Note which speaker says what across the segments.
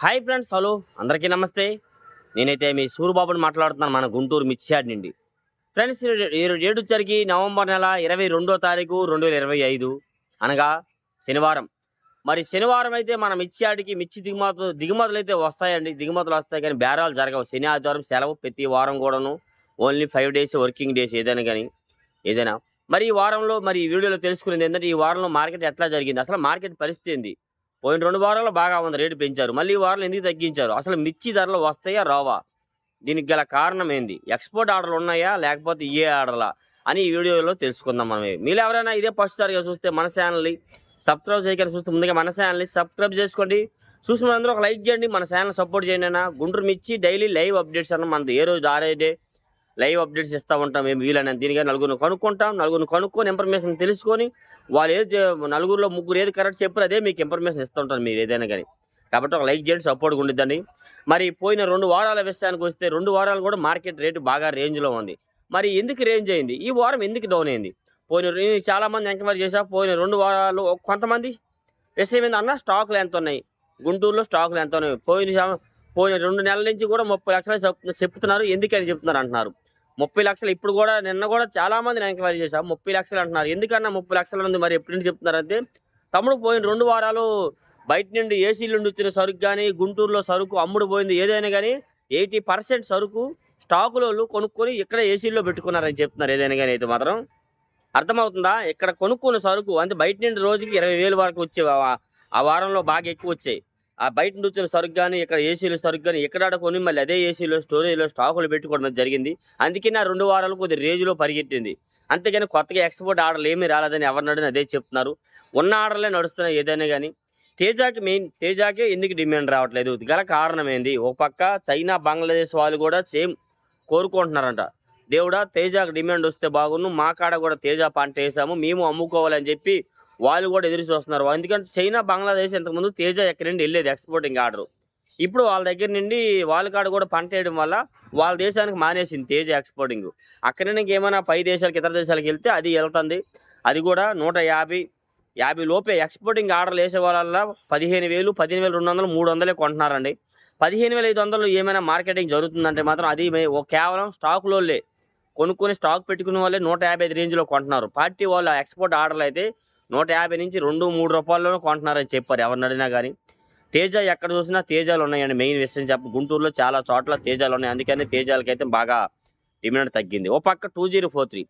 Speaker 1: Hi friends hello. అందరికీ నమస్తే. నేనైతే మీ సూరిబాబుని మాట్లాడుతున్నాను మన గుంటూరు మిర్చియాడ్ నుండి. ఫ్రెండ్స్ ఈ డేట్ వచ్చరికి నవంబర్ నెల ఇరవై రెండో తారీఖు రెండు వేల ఇరవై ఐదు. అనగా శనివారం. మరి శనివారం అయితే మన మిర్చియాడికి మిర్చి దిగుమతులు దిగుమతులు అయితే వస్తాయండి. దిగుమతులు వస్తాయి కానీ బేరాలు జరగవు. శని ఆదివారం సెలవు ప్రతి వారం కూడాను. Only five days working days ఏదైనా కానీ ఏదైనా. మరి ఈ వారంలో మరి ఈ వీడియోలో తెలుసుకునేది ఏంటంటే ఈ వారంలో మార్కెట్ ఎట్లా జరిగింది? అసలు మార్కెట్ పరిస్థితి ఏంది? పోయిన రెండు వారాలు బాగా ఉంది రేటు పెంచారు. మళ్ళీ ఈ ఎందుకు తగ్గించారు? అసలు మిర్చి ధరలు వస్తాయా రావా? దీనికి గల కారణం ఏంది? ఎక్స్పోర్ట్ ఆర్డర్లు ఉన్నాయా? లేకపోతే ఏ ఆర్డర్లా అని ఈ వీడియోలో తెలుసుకుందాం మనం. మీరు ఎవరైనా ఇదే ఫస్ట్ సారిగా చూస్తే మన ఛానల్ని సబ్స్క్రైబ్ చేయకుండా చూస్తే ముందుగా మన ఛానల్ని సబ్స్క్రైబ్ చేసుకోండి. చూసిన అందరూ ఒక లైక్ చేయండి. మన ఛానల్ సపోర్ట్ చేయండి అన్న. గుంటూరు మిర్చి డైలీ లైవ్ అప్డేట్స్ అన్న మనది ఏ రోజు ఆరే డే లైవ్ అప్డేట్స్ ఇస్తూ ఉంటాం. మేము వీలైనంత దీనిగా నలుగురిని కనుక్కుంటాం. నలుగురిని కనుక్కొని ఇన్ఫర్మేషన్ తెలుసుకొని వాళ్ళు ఏది నలుగురిలో ముగ్గురు ఏది కరెక్ట్ చెప్పారు అదే మీకు ఇన్ఫర్మేషన్ ఇస్తూ ఉంటారు మీరు ఏదైనా కానీ. కాబట్టి ఒక లైక్ చేయండి సపోర్ట్గా ఉండిద్దండి. మరి పోయిన రెండు వారాల విషయానికి వస్తే రెండు వారాలు కూడా మార్కెట్ రేటు బాగా రేంజ్లో ఉంది. మరి ఎందుకు రేంజ్ అయింది? ఈ వారం ఎందుకు డౌన్ అయింది? పోయిన నేను చాలా మంది ఎంక్వైరీ చేశా పోయిన రెండు వారాలు కొంతమంది విషయం ఏంటన్నా స్టాకులు ఎంత ఉన్నాయి? గుంటూరులో స్టాకులు ఎంత ఉన్నాయి? పోయిన పోయిన రెండు నెలల నుంచి కూడా ముప్పై లక్షలు చెప్తున్నారు. ఎందుకని చెప్తున్నారు అంటున్నారు? ముప్పై లక్షలు ఇప్పుడు కూడా నిన్న కూడా చాలా మంది ఎంక్వైరీ చేశాం. ముప్పై లక్షలు అంటున్నారు. ఎందుకన్నా ముప్పై లక్షలు ఉంది మరి? ఎప్పటి నుంచి చెప్తున్నారంటే తమ్ముడు పోయిన రెండు వారాలు బయట నుండి ఏసీల నుండి వచ్చిన సరుకు కానీ గుంటూరులో సరుకు అమ్ముడు పోయింది ఏదైనా కానీ ఎయిటీ పర్సెంట్ సరుకు స్టాకులో కొనుక్కొని ఇక్కడ ఏసీల్లో పెట్టుకున్నారని చెప్తున్నారు ఏదైనా కానీ అయితే మాత్రం. అర్థమవుతుందా? ఇక్కడ కొనుక్కున్న సరుకు అంటే బయట నుండి రోజుకి ఇరవై వేలు వరకు వచ్చే ఆ వారంలో బాగా ఎక్కువ వచ్చాయి. ఆ బయట నుండి సరుకు కానీ ఇక్కడ ఏసీలు సరుకు కానీ ఎక్కడ కొని మళ్ళీ అదే ఏసీలో స్టోరేజ్లో స్టాకులు పెట్టుకోవడం జరిగింది. అందుకే నా రెండు వారాలు కొద్ది రేజులో పరిగెట్టింది. అంతేగాని కొత్తగా ఎక్స్పోర్ట్ ఆర్డర్లు ఏమీ రాలేదని ఎవరినడని అదే చెప్తున్నారు. ఉన్న ఆర్డర్లే నడుస్తున్నాయి ఏదైనా కానీ తేజాకి మెయిన్ తేజాకే ఎందుకు డిమాండ్ రావట్లేదు? గల కారణం ఏంది? ఒక పక్క చైనా బంగ్లాదేశ్ వాళ్ళు కూడా సేమ్ కోరుకుంటున్నారంట. దేవుడా తేజాకి డిమాండ్ వస్తే బాగున్ను మా కాడ కూడా తేజా పంట వేసాము మేము అమ్ముకోవాలని చెప్పి వాళ్ళు కూడా ఎదురు చూస్తున్నారు. ఎందుకంటే చైనా బంగ్లాదేశ్ ఇంతకుముందు తేజ ఎక్కడి నుండి వెళ్ళేది ఎక్స్పోర్టింగ్ ఆర్డర్. ఇప్పుడు వాళ్ళ దగ్గర నుండి వాళ్ళ కాడ కూడా పంట వేయడం వల్ల వాళ్ళ దేశానికి మానేసింది తేజ ఎక్స్పోర్టింగ్. అక్కడి నుంచి ఏమైనా పై దేశాలకు ఇతర దేశాలకు వెళ్తే అది వెళ్తుంది. అది కూడా నూట యాభై యాభై లోపే ఎక్స్పోర్టింగ్ ఆర్డర్లు వేసే వాళ్ళ పదిహేను వేలు పదిహేను వేలు రెండు వందలు మూడు వందలే కొంటున్నారండి. పదిహేను వేల ఐదు వందలు ఏమైనా మార్కెటింగ్ జరుగుతుందంటే మాత్రం అది కేవలం స్టాక్లోలే కొనుక్కొని స్టాక్ పెట్టుకునే వాళ్ళే నూట యాభై ఐదు రేంజ్లో కొంటున్నారు. పార్టీ వాళ్ళు ఎక్స్పోర్ట్ ఆర్డర్లు అయితే నూట యాభై నుంచి రెండు మూడు రూపాయల్లోనూ కొంటున్నారని చెప్పారు. ఎవరిని అడిగినా కానీ తేజ ఎక్కడ చూసినా తేజాలు ఉన్నాయండి. మెయిన్ విషయం చెప్ప గుంటూరులో చాలా చోట్ల తేజాలు ఉన్నాయి. అందుకని తేజాలకైతే బాగా డిమాండ్ తగ్గింది. ఓ పక్క two zero four three.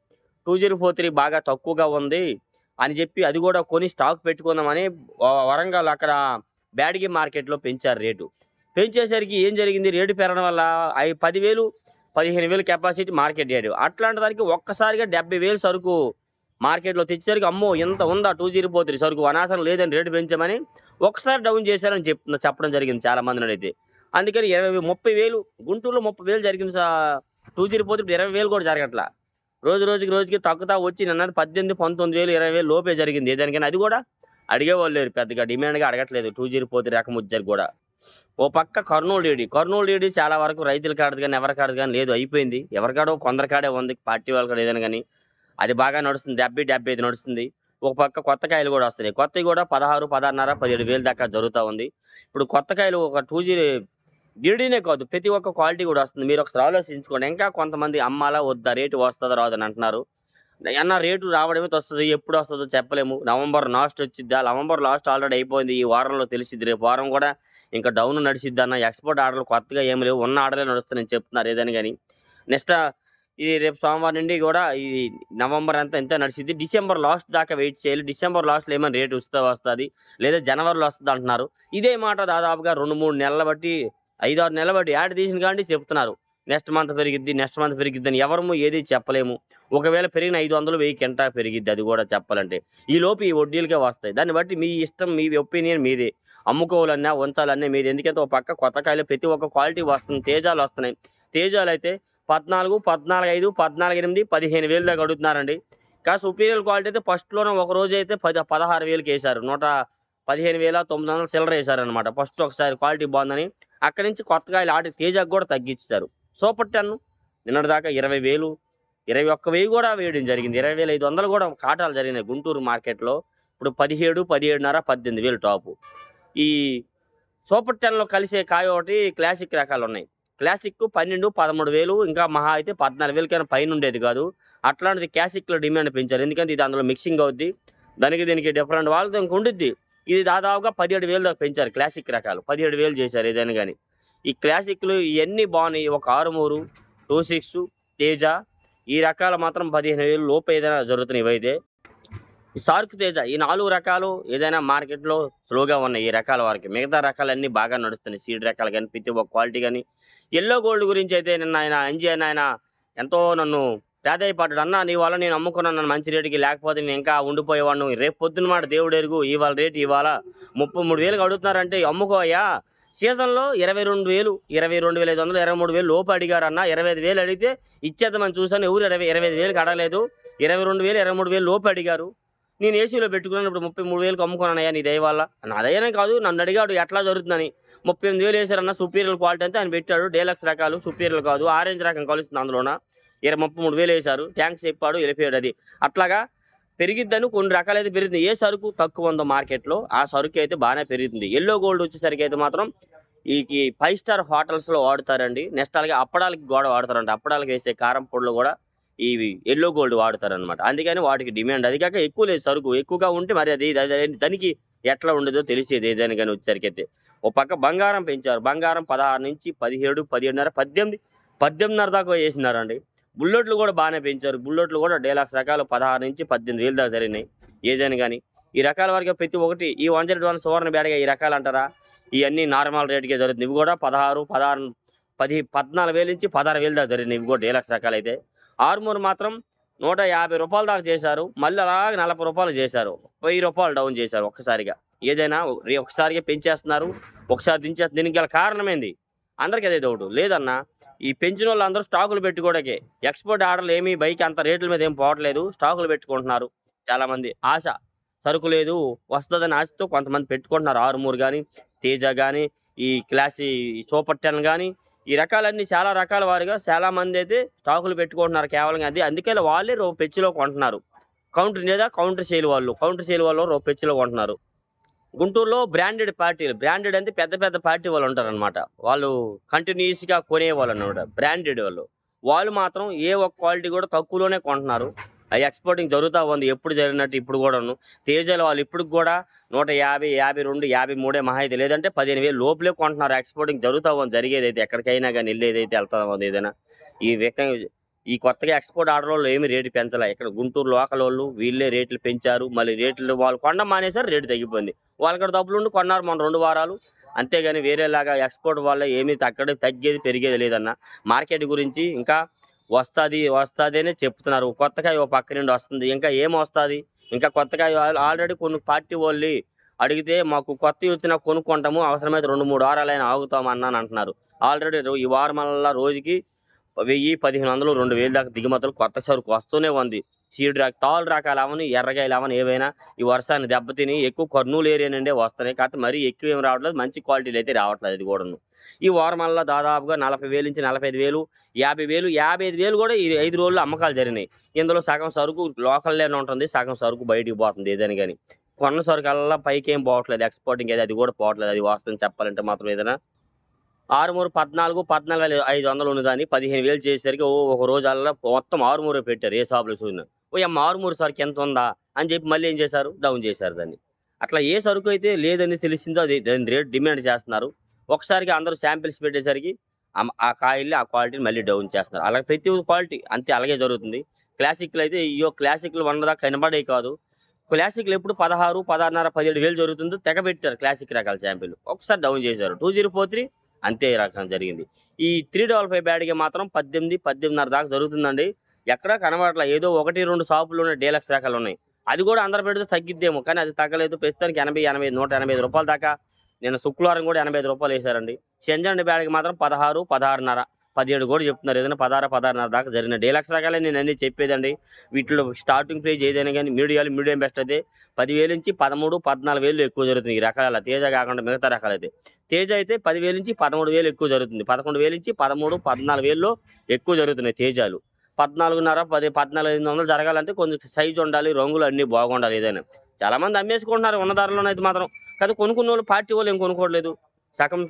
Speaker 1: Two zero four three బాగా తక్కువగా ఉంది అని చెప్పి అది కూడా కొని స్టాక్ పెట్టుకుందామని వరంగల్ అక్కడ బ్యాడ్గి మార్కెట్లో పెంచారు రేటు. పెంచేసరికి ఏం జరిగింది? రేటు పెరగడం వల్ల అవి పదివేలు పదిహేను వేలు కెపాసిటీ మార్కెట్ రేటు అట్లాంటి దానికి ఒక్కసారిగా డెబ్బై వేలు సరుకు మార్కెట్లో తెచ్చేసరికి అమ్మో ఎంత ఉందా? టూ జీరో ఫోర్ త్రీ సరుకు అనవసరం లేదని రేటు పెంచామని ఒకసారి డౌన్ చేశారని చెప్తున్నా చెప్పడం జరిగింది చాలా మంది అయితే. అందుకని ఇరవై ముప్పై వేలు గుంటూరులో ముప్పై వేలు జరిగింది టూ జీరో ఫోర్ ఇరవై వేలు కూడా జరగట్లా. రోజు రోజుకి రోజుకి తగ్గుతా వచ్చి నిన్నది పద్దెనిమిది పంతొమ్మిది వేలు ఇరవై వేలు లోపే జరిగింది. ఏదానికైనా అది కూడా అడిగేవాళ్ళు లేరు పెద్దగా డిమాండ్గా అడగట్లేదు టూ జీరో ఫోర్ త్రీ రకం వచ్చారు కూడా. ఓ పక్క కర్నూలు రేడి కర్నూలు రేడి చాలా వరకు రైతుల కాడదు కానీ ఎవరి కాడదు కానీ లేదు అయిపోయింది. ఎవరికాడో కొందరి కాడే ఉంది పార్టీ వాళ్ళ కాడ ఏదైనా కానీ. అది బాగా నడుస్తుంది. డెబ్బై డెబ్బై ఐదు నడుస్తుంది. ఒక పక్క కొత్త కాయలు కూడా వస్తున్నాయి. కొత్తవి కూడా పదహారు పదహారున్నర పదిహేడు వేలు దాకా జరుగుతూ ఉంది. ఇప్పుడు కొత్త కాయలు ఒక టూ జీ గిరిడీనే కాదు ప్రతి ఒక్క క్వాలిటీ కూడా వస్తుంది. మీరు ఒకసారి ఆలోచించుకోండి. ఇంకా కొంతమంది అమ్మాలా వద్దా రేటు వస్తుందో రాదని అంటున్నారు. అన్న రేటు రావడమే వస్తుంది ఎప్పుడు వస్తుందో చెప్పలేము. నవంబర్ లాస్ట్ వచ్చిద్దా? నవంబర్ లాస్ట్ ఆల్రెడీ అయిపోయింది. ఈ వారంలో తెలిసిద్ది. రేపు వారం కూడా ఇంకా డౌన్ నడిచిద్ది అన్న. ఎక్స్పోర్ట్ ఆర్డర్లు కొత్తగా ఏం లేవు. ఉన్న ఆర్డర్లే నడుస్తుందని చెప్తున్నారు ఏదని కానీ. నెక్స్ట్ ఇది రేపు సోమవారం నుండి కూడా ఈ నవంబర్ అంతా ఎంత నడిచింది డిసెంబర్ లాస్ట్ దాకా వెయిట్ చేయాలి. డిసెంబర్ లాస్ట్లో ఏమైనా రేటు వస్తే వస్తుంది లేదా జనవరిలో వస్తుంది అంటున్నారు. ఇదే మాట దాదాపుగా రెండు మూడు నెలల బట్టి ఐదు ఆరు నెలల బట్టి యాడ్ తీసిన కానీ చెప్తున్నారు. నెక్స్ట్ మంత్ పెరిగిద్ది నెక్స్ట్ మంత్ పెరిగిద్ది అని ఎవరము ఏది చెప్పలేము. ఒకవేళ పెరిగిన ఐదు వందలు వెయ్యి కింటా పెరిగిద్ది అది కూడా చెప్పాలంటే. ఈ లోపు ఈ వడ్డీలకే వస్తాయి. దాన్ని బట్టి మీ ఇష్టం మీ ఒపీనియన్ మీదే. అమ్ముకోవాలన్నా ఉంచాలన్నా మీది. ఎందుకంటే ఒక పక్క కొత్త కాయలు ప్రతి ఒక్క క్వాలిటీ వస్తుంది తేజాలు వస్తున్నాయి. తేజాలు అయితే పద్నాలుగు పద్నాలుగు ఐదు పద్నాలుగు ఎనిమిది పదిహేను వేలు దాకా అడుగుతున్నారండి. కానీ సుపీరియర్ క్వాలిటీ అయితే ఫస్ట్లోనే ఒక రోజు అయితే పది పదహారు వేలకి వేశారు నూట పదిహేను వేల తొమ్మిది వందలు సిల్లర్ వేశారనమాట ఫస్ట్ ఒకసారి క్వాలిటీ బాగుందని. అక్కడి నుంచి కొత్తగా లాటి ఆటి తేజాకు కూడా తగ్గించారు సూపర్ టెన్ నిన్నటి దాకా ఇరవై వేలు ఇరవై ఒక్క వెయ్యి కూడా వేయడం జరిగింది. ఇరవై వేల ఐదు వందలు కూడా కాటాలు జరిగినాయి గుంటూరు మార్కెట్లో. ఇప్పుడు పదిహేడు పదిహేడున్నర పద్దెనిమిది వేలు టాపు. ఈ సూపర్ టెన్లో కలిసే కాయ ఒకటి క్లాసిక్ రకాలు ఉన్నాయి క్లాసిక్ పన్నెండు పదమూడు వేలు ఇంకా మహా అయితే పద్నాలుగు వేలకైనా పైన ఉండేది కాదు. అట్లాంటిది క్లాసిక్లో డిమాండ్ పెంచారు. ఎందుకంటే ఇది అందులో మిక్సింగ్ అవుద్ది. దానికి దీనికి డిఫరెంట్ వాళ్ళు దానికి ఉండిద్ది. ఇది దాదాపుగా పదిహేడు వేలు దాకా పెంచారు క్లాసిక్ రకాలు. పదిహేడు వేలు చేశారు ఏదైనా కానీ. ఈ క్లాసిక్లు ఇవన్నీ బాగున్నాయి. ఒక ఆరుమూరు టూ సిక్స్ తేజ ఈ రకాలు మాత్రం పదిహేను వేలు లోపు ఏదైనా జరుగుతున్నాయి ఇవైతే. సార్క్ తేజ. ఈ నాలుగు రకాలు ఏదైనా మార్కెట్లో స్లోగా ఉన్నాయి ఈ రకాల వారికి. మిగతా రకాలన్నీ బాగా నడుస్తున్నాయి. సీడ్ రకాలు కానీ ప్రతి ఒక్క క్వాలిటీ కానీ ఎల్లో గోల్డ్ గురించి అయితే నిన్న ఆయన ఎంజీ అని ఆయన ఎంతో నన్ను ప్రాధాయపడ్డాడు అన్న నీ వల్ల నేను అమ్ముకున్నాను నన్ను మంచి రేటుకి లేకపోతే నేను ఇంకా ఉండిపోయేవాడిని. రేపు పొద్దున మాట దేవుడు ఎరుగు. ఇవాళ రేటు ఇవాళ ముప్పై మూడు వేలకు అడుగుతున్నారంటే అమ్ముకోయా సీజన్లో ఇరవై రెండు వేలు ఇరవై రెండు వేల ఐదు వందలు ఇరవై మూడు వేలు లోపు అడిగారు అన్న. ఇరవై ఐదు వేలు అడిగితే ఇచ్చేద్దామని చూసాను ఎవరు ఇరవై ఇరవై ఐదు వేలకు అడగలేదు. ఇరవై రెండు వేలు ఇరవై మూడు వేలు లోపు అడిగారు. నేను ఏసీలో పెట్టుకున్నాను ఇప్పుడు ముప్పై మూడు వేలకు అమ్ముకున్నానయ్యా నీ దయ వల్ల. నాదయ్యనే కాదు నన్ను అడిగాడు ఎట్లా జరుగుతుందని. ముప్పై ఎనిమిది వేలు వేసారన్న సుపీరియర్ క్వాలిటీ అంతా ఆయన పెట్టాడు. డేలక్స్ రకాలు సుపీరియర్ కాదు ఆరెంజ్ రకం కలుస్తుంది అందులోన. ఇరవై ముప్పై మూడు వేలు వేశారు. ట్యాంక్స్ చెప్పాడు వెళ్ళిపోయాడు అది. అట్లాగా పెరిగిద్దని కొన్ని రకాలైతే పెరుగుతుంది ఏ సరుకు తక్కువ ఉందో మార్కెట్లో ఆ సరుకు అయితే బాగానే పెరుగుతుంది ఎల్లో గోల్డ్ వచ్చేసరికి అయితే మాత్రం ఈ ఫైవ్ స్టార్ హోటల్స్లో వాడతారండి. నెక్స్ట్ అలాగే అప్పడాలకి కూడా వాడతారండి. అప్పడాలకి వేసే కారం పొడులు కూడా ఇవి ఎల్లో గోల్డ్ వాడతారనమాట అందుకని వాటికి డిమాండ్. అది కాక ఎక్కువ లేదు సరుకు. ఎక్కువగా ఉంటే మరి అది దానికి ఎట్లా ఉండదో తెలిసేది ఏదైనా కానీ వచ్చేసరికి అయితే. ఒక పక్క బంగారం పెంచారు. బంగారం పదహారు నుంచి పదిహేడు పదిహేడున్నర పద్దెనిమిది పద్దెనిమిదిన్నర దాకా వేసినారండి. బుల్లెట్లు కూడా బాగానే పెంచారు. బుల్లెట్లు కూడా డేలాక్స్ రకాలు పదహారు నుంచి పద్దెనిమిది వేలు దాకా జరిగినాయి. ఏదైనా కానీ ఈ రకాల వరకు ప్రతి ఒక్కటి ఈ వన్ జెడ్ వన్ సువర్ణ బేడగా ఈ రకాలు అంటారా? ఇవన్నీ నార్మల్ రేట్కే జరుగుతుంది ఇవి కూడా పదహారు పదహారు పది పద్నాలుగు వేలు నుంచి పదహారు వేలు దాకా జరిగినాయి. ఇవి కూడా డేలాక్స్ రకాలు అయితే. ఆర్మూర్ మాత్రం నూట యాభై రూపాయల దాకా చేశారు. మళ్ళీ అలాగే నలభై రూపాయలు చేశారు. వెయ్యి రూపాయలు డౌన్ చేశారు ఒక్కసారిగా. ఏదైనా ఒకసారిగా పెంచేస్తున్నారు. ఒకసారి దించేస్తున్నారు దీనికి గల కారణం ఏంది? అందరికీ అదే డౌట్. లేదన్నా ఈ పెంచిన వాళ్ళు అందరూ స్టాకులు పెట్టుకోవడానికి. ఎక్స్పోర్ట్ ఆర్డర్లు ఏమీ బైక్ అంత రేట్ల మీద ఏం పోవట్లేదు. స్టాకులు పెట్టుకుంటున్నారు చాలామంది. ఆశ సరుకు లేదు వస్తుందని ఆశతో కొంతమంది పెట్టుకుంటున్నారు. ఆరుమూరు కానీ తేజ కానీ ఈ క్లాసీ సూపర్ టెన్ కానీ ఈ రకాలన్నీ చాలా రకాల వారిగా చాలా మంది అయితే స్టాకులు పెట్టుకుంటున్నారు కేవలం అది. అందుకే వాళ్ళే రో పెచ్చిలో కొంటున్నారు. కౌంటర్ లేదా కౌంటర్ సేల్ వాళ్ళు. కౌంటర్ సేల్ వాళ్ళు రో పెచ్చిలో కొంటున్నారు. గుంటూరులో బ్రాండెడ్ పార్టీలు. బ్రాండెడ్ అంటే పెద్ద పెద్ద పార్టీ వాళ్ళు ఉంటారనమాట వాళ్ళు కంటిన్యూస్గా కొనేవాళ్ళు అనమాట బ్రాండెడ్ వాళ్ళు. వాళ్ళు మాత్రం ఏ ఒక్క క్వాలిటీ కూడా తక్కువలోనే కొంటున్నారు. ఆ ఎక్స్పోర్టింగ్ జరుగుతూ ఉంది. ఎప్పుడు జరిగినట్టు ఇప్పుడు కూడాను. తేజాలు వాళ్ళు ఇప్పుడు కూడా నూట యాభై యాభై రెండు యాభై మూడే మహా అయితే లేదంటే పదిహేను వేలు లోపలే కొంటున్నారు. ఎక్స్పోర్టింగ్ జరుగుతూ ఉంది జరిగేది అయితే ఎక్కడికైనా కానీ వెళ్ళేది అయితే వెళ్తామో ఏదైనా? ఈ విధంగా ఈ కొత్తగా ఎక్స్పోర్ట్ ఆర్డర్ వాళ్ళు ఏమి రేటు పెంచలే. ఇక్కడ గుంటూరు లోకల్ వాళ్ళు వీళ్ళే రేట్లు పెంచారు. మళ్ళీ రేట్లు వాళ్ళు కొండ మానేసారు రేటు తగ్గిపోయింది. వాళ్ళకి డబ్బులు ఉండి కొన్నారు మన రెండు వారాలు. అంతేగాని వేరేలాగా ఎక్స్పోర్ట్ వల్ల ఏమీ తగ్గడం తగ్గేది పెరిగేది లేదన్న. మార్కెట్ గురించి ఇంకా వస్తుంది వస్తుంది అనే చెప్తున్నారు. కొత్తగా ఓ పక్క నుండి వస్తుంది. ఇంకా ఏం వస్తుంది? ఇంకా కొత్తగా ఆల్రెడీ కొన్ని పార్టీ వాళ్ళు అడిగితే మాకు కొత్త వచ్చిన కొనుక్కుంటాము అవసరమైతే రెండు మూడు వారాలైనా ఆగుతాం అన్నాను అంటున్నారు. ఆల్రెడీ ఈ వారం రోజుకి వెయ్యి పదిహేను వందలు రెండు వేలు దాకా దిగుమతులు కొత్త సరుకు వస్తూనే ఉంది. సీడ్ రాక తాళ్ళు రకాలు అవని ఎర్రగాయలు అవని ఏవైనా ఈ వర్షాన్ని దెబ్బతిని ఎక్కువ కర్నూలు ఏరియా నుండే వస్తున్నాయి. కాకపోతే మరీ ఎక్కువ ఏం రావట్లేదు మంచి క్వాలిటీలు అయితే రావట్లేదు ఇది కూడాను. ఈ వారం దాదాపుగా నలభై వేలు నుంచి నలభై ఐదు వేలు యాభై వేలు యాభై ఐదు వేలు కూడా ఈ ఐదు రోజుల్లో అమ్మకాలు జరిగినాయి. ఇందులో సగం సరుకు లోకల్లోనే ఉంటుంది సగం సరుకు బయటికి పోతుంది ఏదైనా కానీ కొన్న సరుకు అలా పైకి ఏం పోవట్లేదు ఎక్స్పోర్టింగ్ అయితే అది కూడా పోవట్లేదు అది వాస్తవం చెప్పాలంటే మాత్రం ఏదైనా. ఆరుమూరు పద్నాలుగు పద్నాలుగు వేల ఐదు వందలు ఉన్నదాన్ని పదిహేను వేలు చేసేసరికి ఓ ఒక రోజు అలా మొత్తం ఆరుమూరు పెట్టారు ఏ షాపులో చూసినా. ఓ అమ్మ ఆరుమూరు సరుకు ఎంత ఉందా? అని చెప్పి మళ్ళీ ఏం చేశారు? డౌన్ చేశారు దాన్ని. అట్లా ఏ సరుకు అయితే లేదని తెలిసిందో అది దాని రేట్ డిమాండ్ చేస్తున్నారు. ఒకసారికి అందరూ శాంపిల్స్ పెట్టేసరికి ఆ- కాయల్ని ఆ క్వాలిటీని మళ్ళీ డౌన్ చేస్తున్నారు. అలాగే ప్రతి క్వాలిటీ అంతే అలాగే జరుగుతుంది. క్లాసిక్లు అయితే ఇయో క్లాసిక్లు వండదా కనబడే కాదు. క్లాసిక్లు ఎప్పుడు పదహారు పదహారున్నర పదిహేడు వేలు జరుగుతుందో తెగ పెట్టారు క్లాసిక్ రకాల శాంపిల్ ఒకసారి డౌన్ చేశారు. టూ జీరో ఫోర్ త్రీ అంతే రకం జరిగింది. ఈ త్రీ డబల్ ఫైవ్ బ్యాడ్కి మాత్రం పద్దెనిమిది పద్దెనిమిదిన్నర దాకా జరుగుతుందండి. ఎక్కడా కనబడట్లా. ఏదో ఒకటి రెండు షాపులు ఉన్నాయి డీలక్స్ రకాలు ఉన్నాయి. అది కూడా అందరు పెడితే తగ్గిద్దేమో కానీ అది తగ్గలేదు. ప్రస్తుతానికి ఎనభై ఎనభై నూట ఎనభై ఐదు రూపాయల దాకా. నేను శుక్రవారం కూడా ఎనభై ఐదు రూపాయలు వేశారండి. సెంజండి బ్యాడ్కి మాత్రం పదహారు పదహారున్నర. పదిహేడు కూడా చెప్తున్నారు. ఏదైనా పదహారు పదహారున్నర దాకా జరిగిన డీలక్స్ రకాలే నేను అన్ని చెప్పేదండి. వీటిలో స్టార్టింగ్ ప్రైజ్ ఏదైనా కానీ మీడియాలు మీడియం బెస్ట్ అయితే పదివేలు నుంచి పదమూడు పద్నాలుగు వేలు ఎక్కువ జరుగుతుంది ఈ రకాల తేజ కాకుండా మిగతా రకాలైతే. తేజ అయితే పదివేల నుంచి పదమూడు వేలు ఎక్కువ జరుగుతుంది. పదకొండు వేలు నుంచి పదమూడు పద్నాలుగు వేల్లో ఎక్కువ జరుగుతున్నాయి తేజాలు. పద్నాలుగున్నర పది పద్నాలుగు ఐదు వందలు జరగాలంటే కొంచెం సైజు ఉండాలి రంగులు అన్నీ బాగుండాలి ఏదైనా. చాలామంది అమ్మేసుకుంటున్నారు ఉన్న ధరలోనైతే మాత్రం. కదా కొనుక్కున్న వాళ్ళు పార్టీ వాళ్ళు ఏం కొనుక్కోవట్లేదు. సగం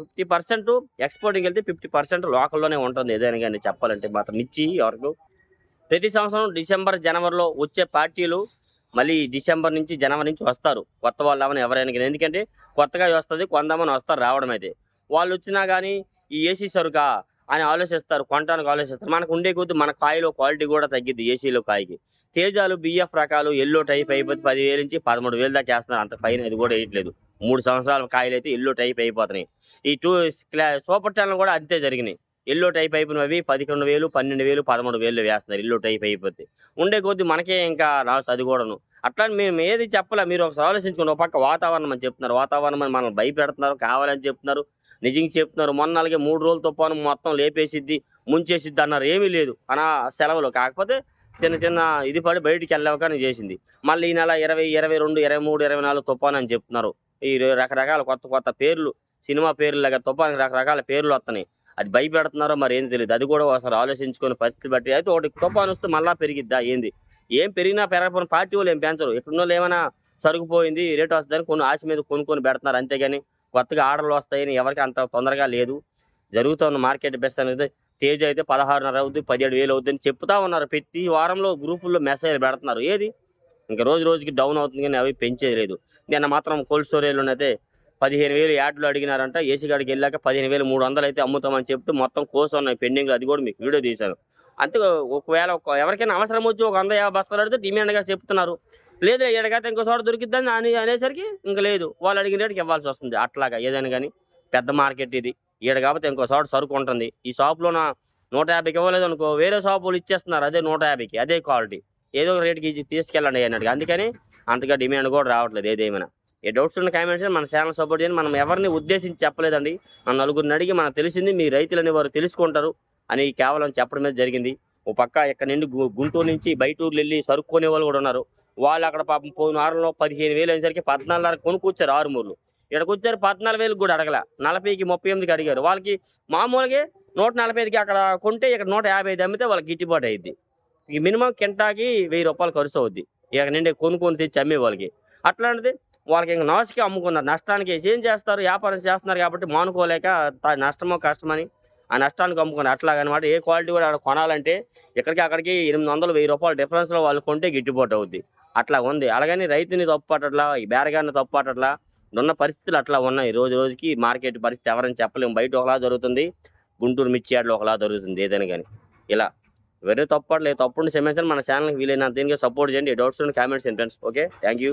Speaker 1: ఫిఫ్టీ పర్సెంట్ ఎక్స్పోర్టింగ్ వెళ్తే ఫిఫ్టీ పర్సెంట్ లోకల్లోనే ఉంటుంది. ఏదైనా కానీ చెప్పాలంటే మాత్రం మిర్చి వరకు ప్రతి సంవత్సరం డిసెంబర్ జనవరిలో వచ్చే పార్టీలు మళ్ళీ డిసెంబర్ నుంచి జనవరి నుంచి వస్తారు. కొత్త వాళ్ళు ఏమైనా ఎవరైనా కానీ. ఎందుకంటే కొత్తగా వస్తుంది కొందామని వస్తారు రావడం అయితే. వాళ్ళు వచ్చినా కానీ ఈ ఏసీ సరుకా అని ఆలోచిస్తారు కొనడానికి ఆలోచిస్తారు. మనకు ఉండే కొద్ది మన కాయలో క్వాలిటీ కూడా తగ్గిద్ది ఏసీలో కాయకి. తేజాలు బిఎఫ్ రకాలు ఎల్లో టైప్ అయిపోతే పదివేలు నుంచి పదమూడు వేలు దాకా వేస్తున్నారు. అంత పైన అది కూడా వేయట్లేదు. మూడు సంవత్సరాల కాయలు అయితే ఎల్లో టైప్ అయిపోతున్నాయి. ఈ టూ సూపర్ టెన్లు కూడా అంతే జరిగినాయి. ఎల్లో టైప్ అయిపోయినవి పదకొండు వేలు పన్నెండు వేలు పదమూడు వేలు వేస్తున్నారు. ఎల్లో టైప్ అయిపోతే ఉండే కొద్ది మనకే ఇంకా రాసు అది కూడాను. అట్లా మేము ఏది చెప్పలే మీరు ఒకసారి ఆలోచించుకోండి. ఒక పక్క వాతావరణం అని చెప్తున్నారు. వాతావరణం అని మనల్ని భయపెడుతున్నారు కావాలని చెప్తున్నారు. నిజంగా చెప్తున్నారు. మొన్న అలాగే మూడు రోజుల తుఫాను మొత్తం లేపేసిద్ది ముంచేసిద్ది అన్నారు. ఏమీ లేదు. అనా సెలవులు. కాకపోతే చిన్న చిన్న ఇది పడి బయటికి వెళ్ళవకని చేసింది. మళ్ళీ ఈ నెల ఇరవై ఇరవై రెండు ఇరవై మూడు ఇరవై నాలుగు తుఫాను అని చెప్తున్నారు. ఈ రకరకాల కొత్త కొత్త పేర్లు సినిమా పేర్లు లాగా తుఫాను రకరకాల పేర్లు వస్తున్నాయి అది భయపెడుతున్నారో మరి ఏం తెలియదు అది కూడా ఒకసారి ఆలోచించుకొని పరిస్థితి బట్టి. అయితే ఒకటి తుఫాను వస్తే మళ్ళా పెరిగిద్దా ఏంది? ఏం పెరిగినా పెరగకపోయిన పార్టీ వాళ్ళు ఏం పెంచరు. ఎక్కడున్న వాళ్ళు ఏమైనా సరుకుపోయింది రేట్ వస్తుందని కొన్ని ఆశ మీద కొనుక్కొని పెడుతున్నారు అంతేగాని కొత్తగా ఆర్డర్లు వస్తాయని ఎవరికి అంత తొందరగా లేదు. జరుగుతున్న మార్కెట్ బెస్ట్ అనేది తేజ్ అయితే పదహారున్నర అవుతుంది పదిహేడు వేలు అవుతుందని అని చెప్తా ఉన్నారు. ప్రతి వారంలో గ్రూపుల్లో మెసేజ్ పెడుతున్నారు. ఏది? ఇంకా రోజు రోజుకి డౌన్ అవుతుంది కానీ అవి పెంచేది లేదు. నిన్న మాత్రం కోల్డ్ స్టోరేజ్లోనైతే పదిహేను వేలు యాడ్లు అడిగినారంట. ఏసీ గాడికి వెళ్ళాక పదిహేను వేలు మూడు వందలు అయితే అమ్ముతామని చెప్తూ మొత్తం కోసం ఉన్నాయి పెండింగ్లో. అది కూడా మీకు వీడియో తీశాను. అంతే ఒకవేళ ఒక- ఎవరికైనా అవసరం వచ్చి ఒక వంద యాభై బస్తాలు అడిగితే డిమాండ్గా చెప్తున్నారు. లేదు ఎడగైతే ఇంకో చోట దొరికిద్దని అని అనేసరికి ఇంకా లేదు. వాళ్ళు అడిగిన రేటుకి ఇవ్వాల్సి వస్తుంది. అట్లాగా ఏదైనా కానీ పెద్ద మార్కెట్ ఇది. ఈడ కాకపోతే ఇంకో చోట సరుకు ఉంటుంది. ఈ షాప్లో నూట యాభైకి ఇవ్వలేదు అనుకో వేరే షాపులు ఇచ్చేస్తున్నారు. అదే నూట యాభైకి. అదే క్వాలిటీ. ఏదో ఒక రేటుకి ఇచ్చి తీసుకెళ్ళండి అన్నట్టు అందుకని అంతగా డిమాండ్ కూడా రావట్లేదు ఏదేమైనా. ఏ డౌట్స్ ఉన్న కామెంట్స్ మన ఛానల్ సపోర్ట్ చేయండి. మనం ఎవరిని ఉద్దేశించి చెప్పలేదండి. మన నలుగురిని అడిగి మనకు తెలిసింది మీ రైతులని వారు తెలుసుకుంటారు అని కేవలం చెప్పడం మీద జరిగింది. ఓ పక్క ఇక్కడ నుండి గు- గుంటూరు నుంచి బయటూరు వెళ్ళి సరుక్కునే వాళ్ళు కూడా ఉన్నారు. వాళ్ళు అక్కడ పాపం పోయిన వారంలో పదిహేను వేలు అయ్యేసరికి పద్నాలుగు కొనుక్కొచ్చారు ఆరు మూర్లు. ఇక్కడికి వచ్చారు పద్నాలుగు వేలకు కూడా అడగల. నలభైకి ముప్పై ఎనిమిదికి అడిగారు. వాళ్ళకి మామూలుగా నూట నలభై ఐదుకి అక్కడ కొంటే ఇక్కడ నూట యాభై ఐదు అమ్మితే వాళ్ళకి గిట్టుబాటు అయింది మినిమం కింటాకి వెయ్యి రూపాయలు ఖర్చు అవుద్ది. ఇక నుండి కొనుక్కొని తెచ్చి అమ్మే వాళ్ళకి. అట్లాంటిది వాళ్ళకి ఇంకా నాసుకి అమ్ముకున్నారు. నష్టానికి ఏం చేస్తారు? వ్యాపారం చేస్తున్నారు కాబట్టి మానుకోలేక నష్టమో కష్టమని ఆ నష్టానికి అమ్ముకున్నారు. అట్లాగనమాట. ఏ క్వాలిటీ కూడా అక్కడ కొనాలంటే ఇక్కడికి అక్కడికి ఎనిమిది వందలు వెయ్యి రూపాయలు డిఫరెన్స్లో వాళ్ళు కొంటే గిట్టుబాటు అవుద్ది. అట్లా ఉంది. అలాగని రైతుని తప్పుపట్టట్లా ఈ బేరగాన్ని తప్పుపట్టట్లా ఉన్న పరిస్థితులు అట్లా ఉన్నాయి. రోజు రోజుకి మార్కెట్ పరిస్థితి ఎవరైనా చెప్పలేము బయట ఒకలా జరుగుతుంది. గుంటూరు మిర్చి యార్డ్లో ఒకలా జరుగుతుంది. ఏదైనా కానీ ఇలా. వేరే తప్పట్లేదు. తప్పుడు క్షమించండి. మన ఛానల్కి వీలైన దీనికి సపోర్ట్ చేయండి. Doubts comments friends okay thank you